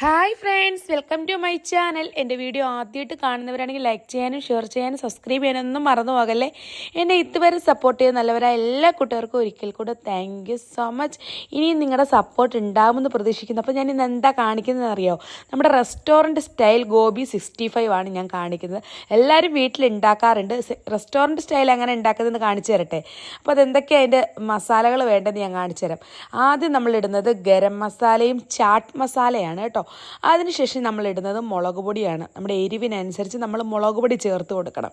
Hi friends welcome to my channel എന്റെ video ആദ്യമായിട്ട് കാണുന്നവരാണെങ്കിൽ ലൈക്ക് ചെയ്യാനും ഷെയർ ചെയ്യാനും സബ്സ്ക്രൈബ് ചെയ്യാനൊന്നും മറന്നു പോകല്ലേ? എന്നെ ഇതുവരെ സപ്പോർട്ട് ചെയ്ത നല്ലവരായ എല്ലാ കൂട്ടുകാർക്കും ഒരിക്കൽ കൂടെ താങ്ക് യു സോ മച്ച് ഇനിയും നിങ്ങളുടെ സപ്പോർട്ട് ഉണ്ടാകുമെന്ന് പ്രതീക്ഷിക്കുന്നു. അപ്പോൾ ഞാൻ ഇന്ന് എന്താ കാണിക്കുന്നതെന്ന് അറിയോ? നമ്മുടെ restaurant style gobi sixty five ആണ് ഞാൻ കാണിക്കുന്നത്. എല്ലാവരും വീട്ടിൽ ഉണ്ടാക്കാറുണ്ട്. റെസ്റ്റോറന്റ് സ്റ്റൈൽ അങ്ങനെ ഉണ്ടാക്കുന്നതെന്ന് കാണിച്ചു തരട്ടെ? അപ്പോൾ അതെന്തൊക്കെയാണ് അതിന്റെ മസാലകൾ വേണ്ടതെന്ന് ഞാൻ കാണിച്ചു തരാം. ആദ്യം നമ്മളിടുന്നത് ഗരം മസാലയും ചാട്ട് മസാലയാണ് കേട്ടോ. അതിനുശേഷം നമ്മൾ ഇടുന്നത് മുളക് പൊടിയാണ്. നമ്മുടെ എരിവിനനുസരിച്ച് നമ്മൾ മുളക് പൊടി ചേർത്ത് കൊടുക്കണം.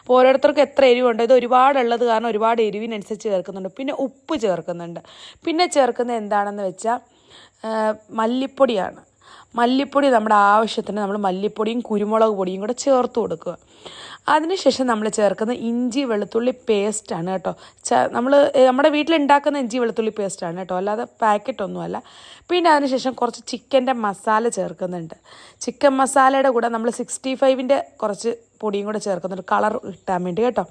അപ്പോൾ ഓരോരുത്തർക്കും എത്ര എരിവുണ്ട്? ഇത് ഒരുപാടുള്ളത് കാരണം ഒരുപാട് എരിവിനനുസരിച്ച് ചേർക്കുന്നുണ്ട്. പിന്നെ ഉപ്പ് ചേർക്കുന്നുണ്ട്. പിന്നെ ചേർക്കുന്നത് എന്താണെന്ന് വെച്ചാൽ മല്ലിപ്പൊടിയാണ്. മല്ലിപ്പൊടി നമ്മുടെ ആവശ്യത്തിന് നമ്മൾ മല്ലിപ്പൊടിയും കുരുമുളക് പൊടിയും കൂടെ ചേർത്ത് കൊടുക്കുക. അതിനുശേഷം നമ്മൾ ചേർക്കുന്ന ഇഞ്ചി വെളുത്തുള്ളി പേസ്റ്റാണ് കേട്ടോ. നമ്മൾ നമ്മുടെ വീട്ടിലുണ്ടാക്കുന്ന ഇഞ്ചി വെളുത്തുള്ളി പേസ്റ്റാണ് കേട്ടോ. അല്ലാതെ പാക്കറ്റൊന്നുമല്ല പിന്നെ അതിനുശേഷം കുറച്ച് ചിക്കന്റെ മസാല ചേർക്കുന്നുണ്ട്. ചിക്കൻ മസാലയുടെ കൂടെ നമ്മൾ സിക്സ്റ്റി ഫൈവിന്റെ കുറച്ച് പൊടിയും കൂടെ ചേർക്കുന്നുണ്ട് കളർ കിട്ടാൻ വേണ്ടി കേട്ടോ.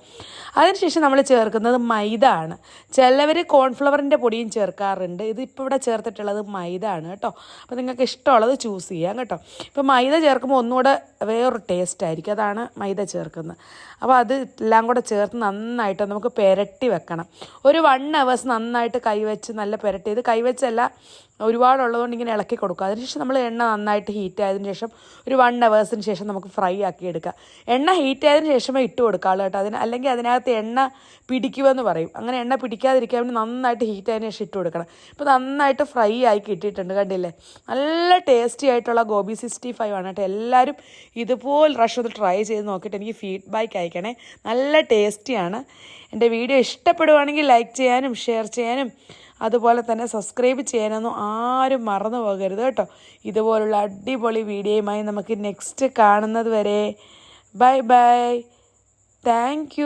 അതിനുശേഷം നമ്മൾ ചേർക്കുന്നത് മൈദ ആണ് ചിലവർ കോൺഫ്ലവറിന്റെ പൊടിയും ചേർക്കാറുണ്ട്. ഇത് ഇവിടെ ചേർത്തിട്ടുള്ളത് മൈദ ആണ് കേട്ടോ. അപ്പോൾ നിങ്ങൾക്ക് ഇഷ്ടമുള്ളത് ചൂസ് ചെയ്യാം കേട്ടോ. ഇപ്പോൾ മൈദ ചേർക്കുമ്പോൾ ഒന്നുകൂടെ വേറൊരു ടേസ്റ്റ് ആയിരിക്കും. അതാണ് മൈദ ചേർക്കുന്നത്. അപ്പോൾ അത് എല്ലാം കൂടെ ചേർത്ത് നന്നായിട്ട് നമുക്ക് പെരട്ടി വെക്കണം. ഒരു വൺ അവേഴ്സ് നന്നായിട്ട് കൈവച്ച് നല്ല പെരട്ടി. ഇത് കൈവച്ചല്ല ഒരുപാടുള്ളതുകൊണ്ട് ഇങ്ങനെ ഇളക്കി കൊടുക്കുക അതിനുശേഷം നമ്മൾ എണ്ണ നന്നായിട്ട് ഹീറ്റ് ആയതിനു ശേഷം ഒരു വൺ അവേഴ്സിന് ശേഷം നമുക്ക് ഫ്രൈ ആക്കി എടുക്കാം. എണ്ണ ഹീറ്റ് ആയതിനു ശേഷമേ ഇട്ട് കൊടുക്കാവുള്ളൂ കേട്ടോ. അതിന് അല്ലെങ്കിൽ അതിനകത്ത് എണ്ണ പിടിക്കുമെന്ന് പറയും. അങ്ങനെ എണ്ണ പിടിക്കാതിരിക്കാൻ വേണ്ടി നന്നായിട്ട് ഹീറ്റ് ആയതിനു ശേഷം ഇട്ട് കൊടുക്കണം. ഇപ്പോൾ നന്നായിട്ട് ഫ്രൈ ആയി കിട്ടിയിട്ടുണ്ട് കണ്ടില്ലേ? നല്ല ടേസ്റ്റി ആയിട്ടുള്ള ഗോബി സിക്സ്റ്റി ഫൈവ് ആണ് കേട്ടോ. എല്ലാവരും ഇതുപോലെ റഷ് ഒന്ന് ട്രൈ ചെയ്ത് നോക്കിയിട്ട് എനിക്ക് ഫീഡ്ബാക്ക് അയക്കണേ. നല്ല ടേസ്റ്റിയാണ് എന്റെ വീഡിയോ ഇഷ്ടപ്പെടുവാണെങ്കിൽ ലൈക്ക് ചെയ്യാനും ഷെയർ ചെയ്യാനും അതുപോലെ തന്നെ സബ്സ്ക്രൈബ് ചെയ്യാനൊന്നും ആരും മറന്നു പോകരുത് കേട്ടോ. ഇതുപോലുള്ള അടിപൊളി വീഡിയോയുമായി നമുക്ക് നെക്സ്റ്റ് കാണുന്നത് വരെ. Bye bye thank